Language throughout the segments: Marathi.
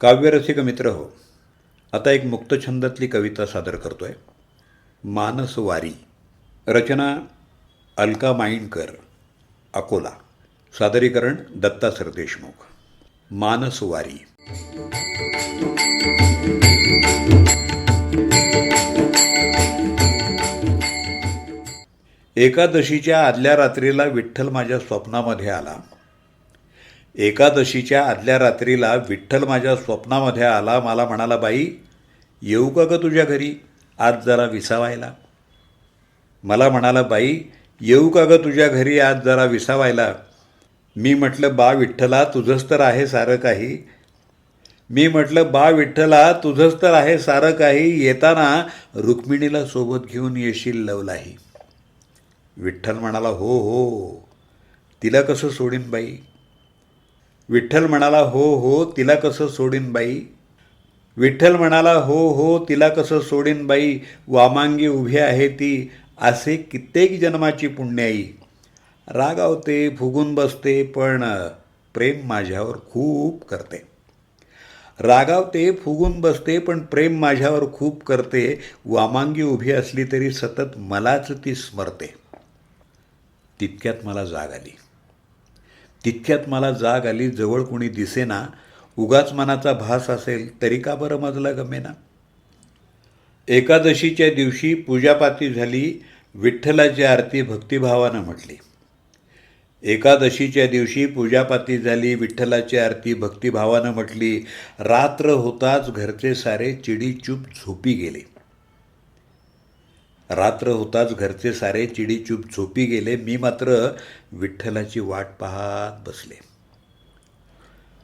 काव्यरसिक मित्र हो. आता एक मुक्तछंदातली कविता सादर करतो आहे मानसवारी रचना अलका माइंडकर अकोला. सादरीकरण दत्ता सरदेशमुख. मानसवारी एकादशीच्या आदल्या रात्रीला विठ्ठल माझ्या स्वप्नामध्ये आला. एकादशीच्या आदल्या रात्रीला विठ्ठल माझ्या स्वप्नामध्ये आला मला म्हणाला बाई येऊ का ग तुझ्या घरी? आज जरा विसावायला. मला म्हणाला बाई येऊ का ग तुझ्या घरी? आज जरा विसावायला. मी म्हटलं बा विठ्ठला तुझंच तर आहे सारं काही. मी म्हटलं बा विठ्ठला तुझंच तर आहे सारं काही. येताना रुक्मिणीला सोबत घेऊन येशील लवलाही. विठ्ठल म्हणाला हो हो. तिला कसं सोडीन बाई? विठ्ठल म्हणाला हो हो तिला कसं सोडीन बाई? विठ्ठल म्हणाला हो हो तिला कसं सोडीन बाई? वामांगी उभी आहे ती असे कित्येक जन्माची पुण्याई. रागावते फुगून बसते पण प्रेम माझ्यावर खूप करते. रागावते फुगून बसते पण प्रेम माझ्यावर खूप करते. वामांगी उभी असली तरी सतत मलाच ती स्मरते. तितक्यात मला जाग आली. तितक्यात मला जाग आली जवळ कोणी दिसेना उगाच मनाचा भास असेल तरी का बरं मजला गमेना? एकादशीच्या दिवशी पूजापाती झाली विठ्ठलाची आरती भक्तिभावानं म्हटली. एकादशीच्या दिवशी पूजापाती झाली विठ्ठलाची आरती भक्तिभावानं म्हटली रात्र होताच घरचे सारे चिडीचूप झोपी गेले. रात्र होताच घरचे सारे चिडीचूप झोपी गेले. मी मात्र विठ्ठलाची वाट पाहत बसले.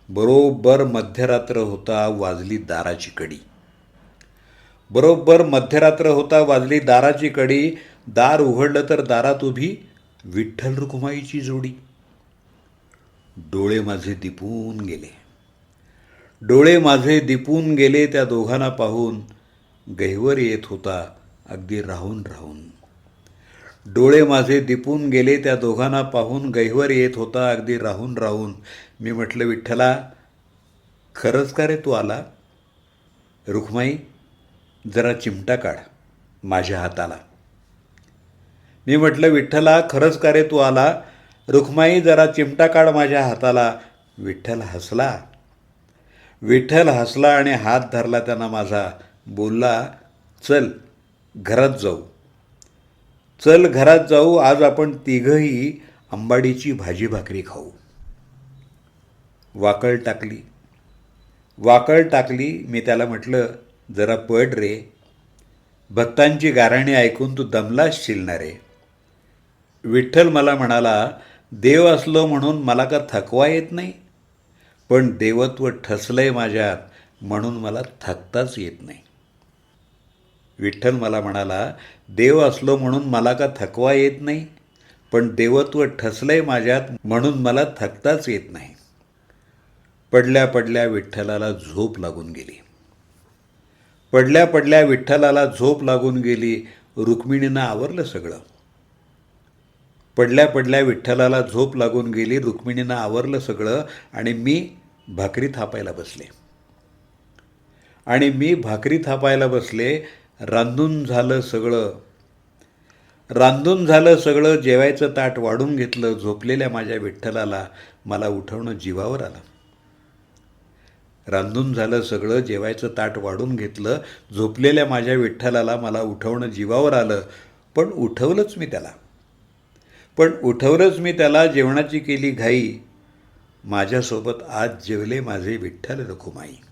बरोबर मध्यरात्र होता वाजली दाराची कडी. बरोबर मध्यरात्र होता वाजली दाराची कडी. दार उघडलं तर दारात उभी विठ्ठल रुकुमाईची जोडी. डोळे माझे दिपून गेले. डोळे माझे दिपून गेले त्या दोघांना पाहून गहिवर येत होता अगदी राहून राहून. डोळे माझे दिपून गेले त्या दोघांना पाहून गैवर येत होता अगदी राहून राहून. मी म्हटलं विठ्ठला खरंच का रे तू आला? रुक्माई जरा चिमटा काढ माझ्या हाताला. मी म्हटलं विठ्ठला खरंच का रे तू आला? रुक्माई जरा चिमटा काढ माझ्या हाताला. विठ्ठल हसला. विठ्ठल हसला आणि हात धरला त्यांना माझा. बोलला चल घरात जाऊ. चल घरात जाऊ आज आपण तिघंही आंबाडीची भाजी भाकरी खाऊ. वाकळ टाकली. वाकळ टाकली मी त्याला म्हटलं जरा पड रे. भक्तांची गाराणी ऐकून तू दमलाच शिलणार रे. विठ्ठल मला म्हणाला देव असलो म्हणून मला का थकवा येत नाही? पण देवत्व ठसलंय माझ्यात म्हणून मला थकताच येत नाही. विठ्ठल मला म्हणाला देव असलो म्हणून मला का थकवा येत नाही? पण देवत्व ठसलंय माझ्यात म्हणून मला थकताच येत नाही. पडल्या पडल्या विठ्ठलाला झोप लागून गेली. पडल्या पडल्या विठ्ठलाला झोप लागून गेली. रुक्मिणीनं आवरलं सगळं. पडल्या पडल्या विठ्ठलाला झोप लागून गेली. रुक्मिणीनं आवरलं सगळं आणि मी भाकरी थापायला बसले. आणि मी भाकरी थापायला बसले रांधून झालं सगळं. रांधून झालं सगळं जेवायचं ताट वाढून घेतलं झोपलेल्या माझ्या विठ्ठलाला मला उठवणं जीवावर आलं. रांधून झालं सगळं जेवायचं ताट वाढून घेतलं झोपलेल्या माझ्या विठ्ठलाला मला उठवणं जीवावर आलं. पण उठवलंच मी त्याला. पण उठवलंच मी त्याला जेवणाची केली घाई. माझ्यासोबत आज जेवले माझे विठ्ठल रखुमाई.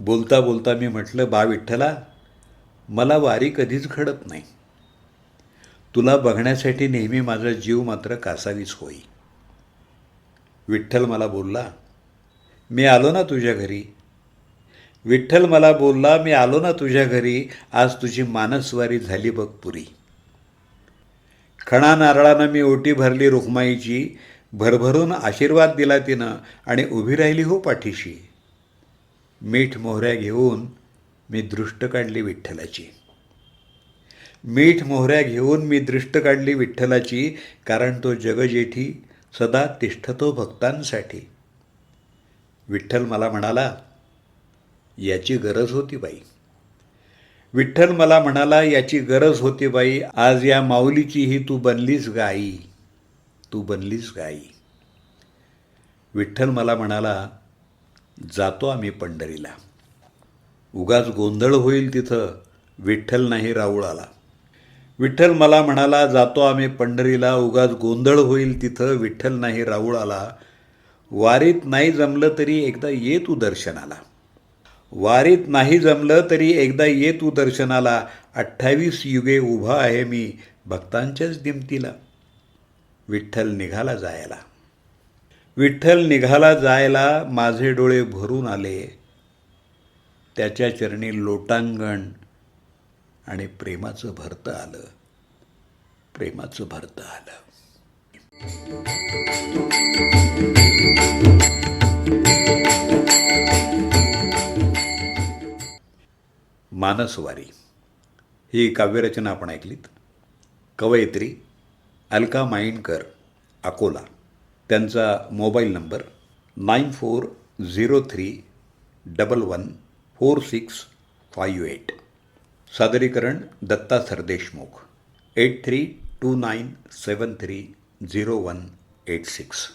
बोलता बोलता मी म्हटलं बा विठ्ठला मला वारी कधीच घडत नाही. तुला बघण्यासाठी नेहमी माझा जीव मात्र कासावीस होई. विठ्ठल मला बोलला मी आलो ना तुझ्या घरी. विठ्ठल मला बोलला मी आलो ना तुझ्या घरी आज तुझी मानसवारी झाली बघ पुरी. खणा नारळानं मी ओटी भरली रुक्माईची भरभरून आशीर्वाद दिला तिनं आणि उभी राहिली हो पाठीशी. मीठ मोहऱ्या घेऊन मी दृष्ट काढली विठ्ठलाची. मीठ मोहऱ्या घेऊन मी दृष्ट काढली विठ्ठलाची कारण तो जगजेठी सदा तिष्ठतो भक्तांसाठी. विठ्ठल मला म्हणाला याची गरज होती बाई. विठ्ठल मला म्हणाला याची गरज होती बाई आज या माऊलीचीही तू बनलीस गाई. तू बनलीस गाई. विठ्ठल मला म्हणाला जातो आम्ही पंढरीला. उगाच गोंधळ होईल तिथं विठ्ठल नाही राऊळ आला विठ्ठल मला म्हणाला जातो आम्ही पंढरीला उगाच गोंधळ होईल तिथं विठ्ठल नाही राऊळ आला वारीत नाही जमलं तरी एकदा ये तू दर्शनाला. वारीत नाही जमलं तरी एकदा ये तू दर्शनाला. अठ्ठावीस युगे उभा आहे मी भक्तांच्याच दिमतीला. विठ्ठल निघाला जायला. विठ्ठल निघाला जायला माझे डोळे भरून आले. त्याच्या चरणी लोटांगण आणि प्रेमाचं भरतं आलं. प्रेमाचं भरतं आलं. मानसवारी. ही काव्यरचना आपण ऐकलीत. कवयित्री अलका माइंडकर अकोला. त्यांचा mobile number nine four zero three double one four six five eight. सादरीकरण Datta Sardeshmukh eight three two nine seven three zero one eight six.